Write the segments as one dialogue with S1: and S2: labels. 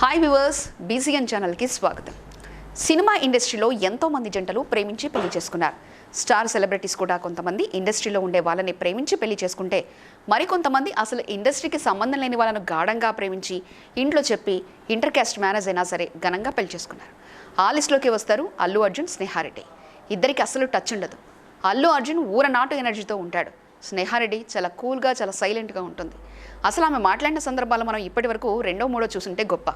S1: Hi viewers BCN ఛానల్కి స్వాగతం. Cinema ఇండస్ట్రీలో ఎంతోమంది జంటలు ప్రేమించి పెళ్ళి చేసుకున్నారు. స్టార్ సెలబ్రిటీస్ కూడా కొంతమంది ఇండస్ట్రీలో ఉండే వాళ్ళని ప్రేమించి పెళ్ళి చేసుకుంటే మరికొంతమంది అసలు ఇండస్ట్రీకి సంబంధం లేని వాళ్ళను గాఢంగా ప్రేమించి ఇంట్లో చెప్పి ఇంటర్ క్యాస్ట్ మ్యారేజ్ అయినా సరే ఘనంగా పెళ్ళి చేసుకున్నారు. ఆ లిస్టులోకి వస్తారు అల్లు అర్జున్ స్నేహారెడ్డి. ఇద్దరికి అసలు టచ్ ఉండదు. అల్లు అర్జున్ ఊరనాటు ఎనర్జీతో ఉంటాడు. స్నేహారెడ్డి చాలా కూల్గా చాలా సైలెంట్గా ఉంటుంది. అసలు ఆమె మాట్లాడిన సందర్భాలు మనం ఇప్పటి వరకు రెండో మూడో చూసుంటే గొప్ప.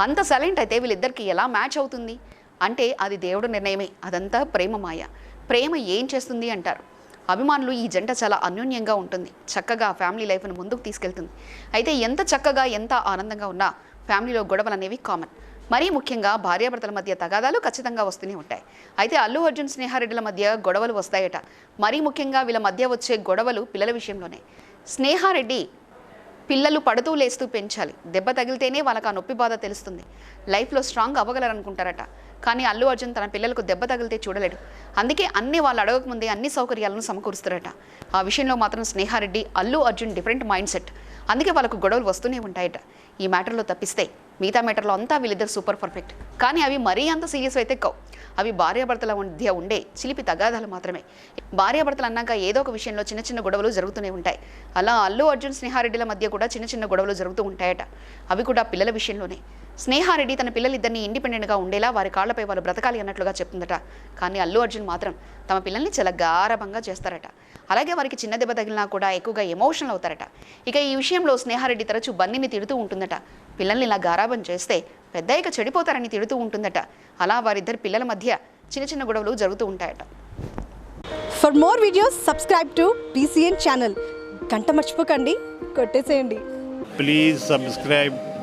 S1: అంత సైలెంట్ అయితే వీళ్ళిద్దరికి ఎలా మ్యాచ్ అవుతుంది? అంటే అది దేవుడు నిర్ణయమే. అదంతా ప్రేమ మాయ. ప్రేమ ఏం చేస్తుంది అంటారు. అభిమానులు ఈ జంట చాలా అన్యోన్యంగా ఉంటుంది. చక్కగా ఫ్యామిలీ లైఫ్ను ముందుకు తీసుకెళ్తుంది. అయితే ఎంత చక్కగా ఎంత ఆనందంగా ఉన్నా ఫ్యామిలీలో గొడవలు అనేవి కామన్. మరీ ముఖ్యంగా భార్యాభర్తల మధ్య తగాదాలు ఖచ్చితంగా వస్తూనే ఉంటాయి. అయితే అల్లు అర్జున్ స్నేహారెడ్డిల మధ్య గొడవలు వస్తాయట. మరీ ముఖ్యంగా వీళ్ళ మధ్య వచ్చే గొడవలు పిల్లల విషయంలోనే. స్నేహారెడ్డి పిల్లలు పడుతూ లేస్తూ పెంచాలి. దెబ్బ తగిలితేనే వాళ్ళకి ఆ నొప్పి బాధ తెలుస్తుంది. లైఫ్లో స్ట్రాంగ్ అవ్వగలరనుకుంటారట. కానీ అల్లు అర్జున్ తన పిల్లలకు దెబ్బ తగిలితే చూడలేడు. అందుకే అన్ని వాళ్ళు అడగకముందే అన్ని సౌకర్యాలను సమకూరుస్తారట. ఆ విషయంలో మాత్రం Sneha Reddy Allu Arjun different mind set. అందుకే వాళ్ళకు గొడవలు వస్తూనే ఉంటాయట. ఈ మ్యాటర్లో తప్పిస్తే మిగతా మ్యాటర్లో అంతా వీళ్ళిద్దరు సూపర్ పర్ఫెక్ట్. కానీ అవి మరీ అంత సీరియస్ అయితే కావు. అవి భార్యాభర్తల మధ్య ఉండే చిలిపి తగాదాలు మాత్రమే. భార్యాభర్తలు అన్నాక ఏదో ఒక విషయంలో చిన్న చిన్న గొడవలు జరుగుతూనే ఉంటాయి. అలా అల్లు అర్జున్ స్నేహారెడ్డిల మధ్య కూడా చిన్న చిన్న గొడవలు జరుగుతూ ఉంటాయట. అవి కూడా పిల్లల విషయంలోనే. స్నేహారెడ్డి తన పిల్లలిద్దరిని ఇండిపెండెంట్గా ఉండేలా వారి కాళ్ళపై వాళ్ళు బ్రతకాలి అన్నట్లుగా చెప్తుందట. కానీ అల్లు అర్జున్ మాత్రం తమ పిల్లల్ని చాలా గారభంగా చేస్తారట. అలాగే వారికి చిన్న దెబ్బ తగిలినా కూడా ఎక్కువగా ఎమోషనల్ అవుతారట. ఇక ఈ విషయంలో స్నేహారెడ్డి తరచూ బన్నీని తిడుతూ ఉంటుందట. పిల్లల్ని ఇలా గారాబం చేస్తే పెద్ద ఇక చెడిపోతారని తిడుతూ ఉంటుందట. అలా వారిద్దరి పిల్లల మధ్య చిన్న చిన్న గొడవలు జరుగుతూ ఉంటాయట.
S2: For more videos subscribe to BCN channel గంట మర్చిపోకండి. కొట్టేసేయండి.
S3: Please subscribe